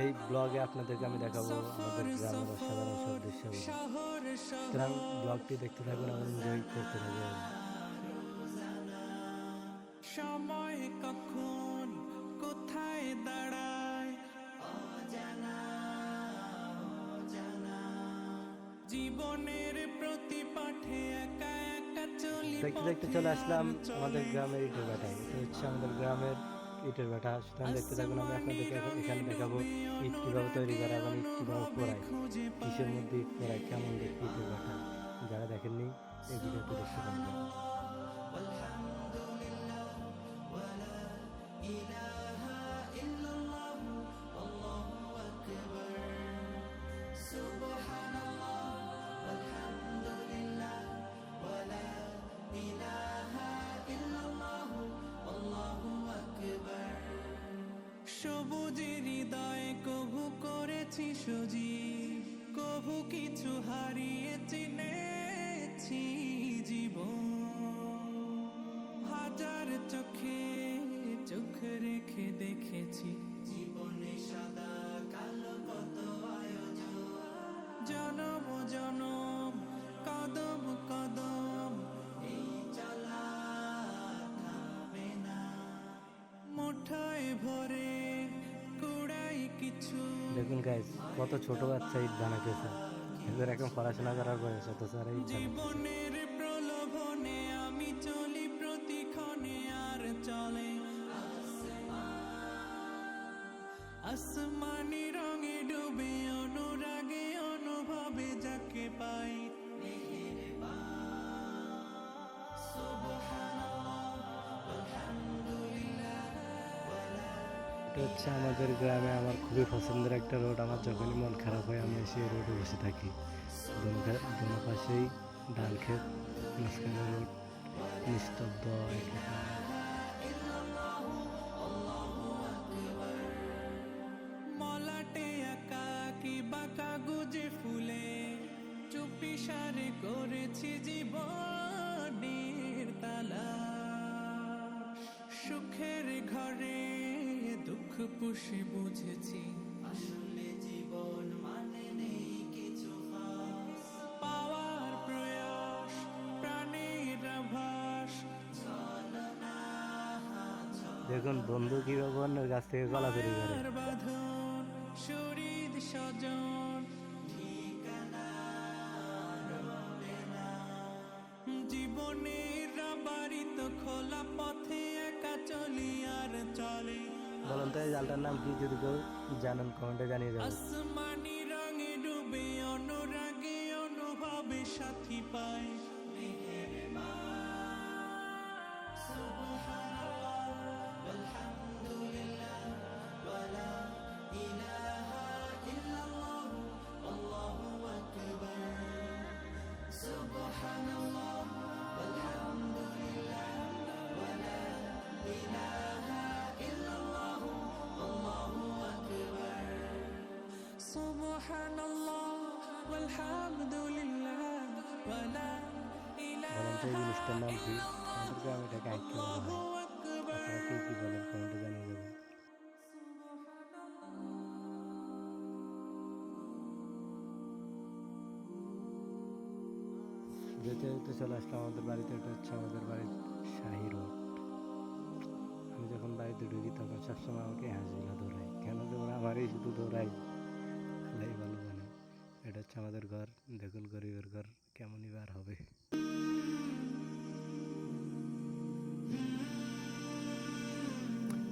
এই ব্লগে আপনাদেরকে আমি দেখাবো আমাদের গ্রামের অসাধারণ সব দৃশ্যগুলো। সুতরাং ব্লগটি দেখতে থাকুন এবং এনজয় করতে থাকুন। সময় কখন কোথায় দাঁড়ায়? জীবনের প্রতি পাঠে একা একা চলি দেখতে দেখতে চলে আসলাম আমাদের গ্রামের ভাটায় এটা হচ্ছে আমাদের গ্রামের ইটের ব্যাটা, সুতরাং দেখতে থাকুন আমি আপনাদেরকে এখন- এখানে দেখাবো ইট কীভাবে তৈরি করা এবং ইট কীভাবে পোড়ায় কিসের মধ্যে ইট পোড়ায় কেমন দেখতে ইটের ব্যাটা। যারা দেখেননি, এই ভিডিওটি দেখতে পাবেন জনম জনম কদম কদম। এই চলা থামে না মুঠায় ভরে কুড়াই কিছু। দেখুন গাইজ কত ছোট বাচ্চা ইট বানাতেছে এদের এখন পড়াশোনা করার বয়স অথচ আর ইট বানাচ্ছে। জীবনের প্রলোভনে আমি চলি প্রতিক্ষণে আর চলে। আসমানি রঙে ডুবে অনুরাগে অনুভবে যাকে পাই। হচ্ছে আমাদের গ্রামে আমার খুবই পছন্দের একটা রোড। আমার যখনই মন খারাপ হয়, আমি এসে এই রোডে বসে থাকি। দোনো পাশেই ডাল ক্ষেত মাঝখানে রোড, নিস্তব্ধ করেছি জীবনের তালা। সুখের ঘরে দুঃখ পুষে বুঝেছি। আসলে জীবন মানে নেই কিছু পাওয়ার প্রয়াস প্রাণের আভাস। দেখুন বন্ধু কীভাবে অন্যের কাছ থেকে গলা করে। চলি আর চলে বলুন তো এই জালটার নাম কি? যদি কেউ জানেন কমেন্টে জানিয়ে যাবেন سبحان الله والحمد لله ولا إله বলুন তো এই জিনিসটার নাম কি আমাদের গ্রামে এটাকে আইকে বলা হয় أكبر আপনারা কে কি বলেন কমেন্টে জানিয়ে যাবেন যেতে যেতে চলে আসলাম আমাদের বাড়িতে এটা হচ্ছে আমাদের বাড়ির শাহি রোড আমি যখন বাড়িতে ঢুকি তখন সবসময় আমাকে হাসিগুলো দৌড়াই কেন দৌড়ায় আমারই শুধু দৌড়াই হচ্ছে আমাদের ঘর দেখুন গরিবের ঘর কেমনই বার হবে।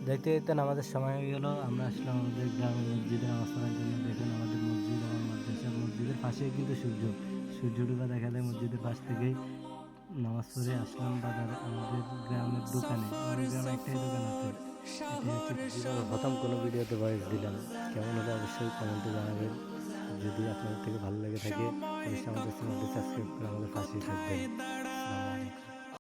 দেখতে দেখতে আমাদের সময় হয়ে গেল আমরা আসলাম আমাদের গ্রামের মসজিদে পড়ার জন্য দেখুন আমাদের মসজিদ আমার মাদ্রাসা। মসজিদের পাশেই কিন্তু সূর্য সূর্য ডুবা দেখালে মসজিদের পাশ থেকেই। নামাজ পড়ে আসলাম বাজারে আমাদের গ্রামের দোকানে আমাদের গ্রামে একটাই দোকান আছে। প্রথম কোনো ভিডিওতে ভয়েস দিলাম। কেমন হলো অবশ্যই কমেন্টে জানাবেন। যদি আপনাদের থেকে ভালো লেগে থাকে অবশ্যই আমাদের চ্যানেলটি সাবস্ক্রাইব করে আমাদের পাশেই থাকবেন।